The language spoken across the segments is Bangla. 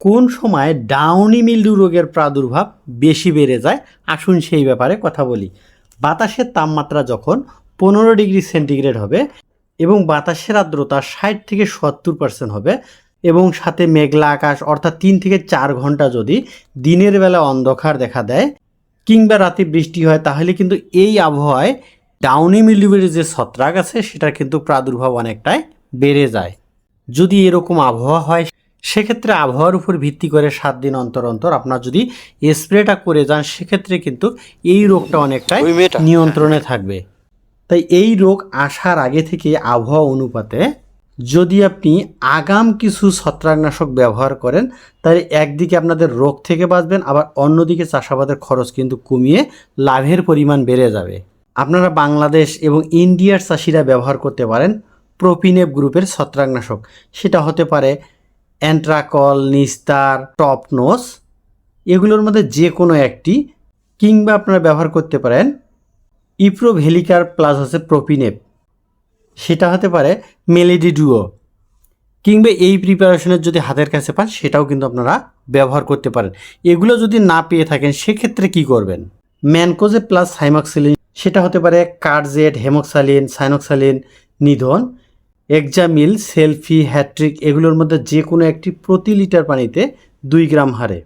কোন সময় ডাউনি মিল্ডু রোগের প্রাদুর্ভাব বেশি বেড়ে যায়? আসুন সেই ব্যাপারে কথা বলি। বাতাসের তাপমাত্রা যখন পনেরো ডিগ্রি সেন্টিগ্রেড হবে এবং বাতাসের আর্দ্রতা ষাট থেকে সত্তর পার্সেন্ট হবে এবং সাথে মেঘলা আকাশ অর্থাৎ তিন থেকে চার ঘণ্টা যদি দিনের বেলা অন্ধকার দেখা দেয় কিংবা রাতে বৃষ্টি হয়, তাহলে কিন্তু এই আবহাওয়ায় ডাউনি মিলিউয়ের যে ছত্রাক আছে, সেটার কিন্তু প্রাদুর্ভাব অনেকটাই বেড়ে যায়। যদি এরকম আবহাওয়া হয় সেক্ষেত্রে আবহাওয়ার উপর ভিত্তি করে সাত দিন অন্তর অন্তর আপনার যদি স্প্রেটা করে যান সেক্ষেত্রে কিন্তু এই রোগটা অনেকটাই নিয়ন্ত্রণে থাকবে। তাই এই রোগ আসার আগে থেকে আবহাওয়া অনুপাতে যদি আপনি আগাম কিছু ছত্রাকনাশক ব্যবহার করেন তাহলে একদিকে আপনাদের রোগ থেকে বাঁচবেন আবার অন্যদিকে চাষাবাদের খরচ কিন্তু কমিয়ে লাভের পরিমাণ বেড়ে যাবে। আপনারা বাংলাদেশ এবং ইন্ডিয়ার চাষিরা ব্যবহার করতে পারেন প্রোপিনেপ গ্রুপের ছত্রাকনাশক। সেটা হতে পারে অ্যান্ট্রাকল, নিস্তার টপনোস এগুলোর মধ্যে যে কোনো একটি, কিংবা আপনারা ব্যবহার করতে পারেন ইপ্রোভেলিকার প্লাস হচ্ছে প্রোপিনেপ। সেটা হতে পারে মেলেডি ডুও কিংবা এই প্রিপারেশনের যদি হাতের কাছে পান, সেটাও কিন্তু আপনারা ব্যবহার করতে পারেন। এগুলো যদি না পেয়ে থাকেন, সেক্ষেত্রে কি করবেন? ম্যানকোজে প্লাস সাইমক্সিলিন সেটা হতে পারে কার্জেট, হেমক্সালিন, সাইনক্সালিন, নিধন এক্সামিল, সেলফি হ্যাট্রিক এগুলোর মধ্যে যে কোনো একটি প্রতি লিটার পানিতে দুই গ্রাম হারে।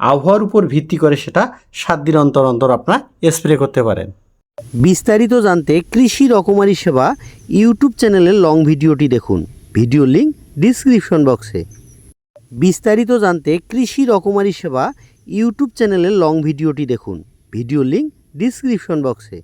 আবহাওয়ার উপর ভিত্তি করে সেটা সাত দিন অন্তর অন্তর আপনার স্প্রে করতে পারেন। বিস্তারিত জানতে কৃষি রকমারি সেবা ইউটিউব চ্যানেলের লং ভিডিওটি দেখুন। ভিডিও লিংক ডিসক্রিপশন বক্সে। বিস্তারিত জানতে কৃষি রকমারি সেবা ইউটিউব চ্যানেলের লং ভিডিওটি দেখুন। ভিডিও লিংক ডিসক্রিপশন বক্সে।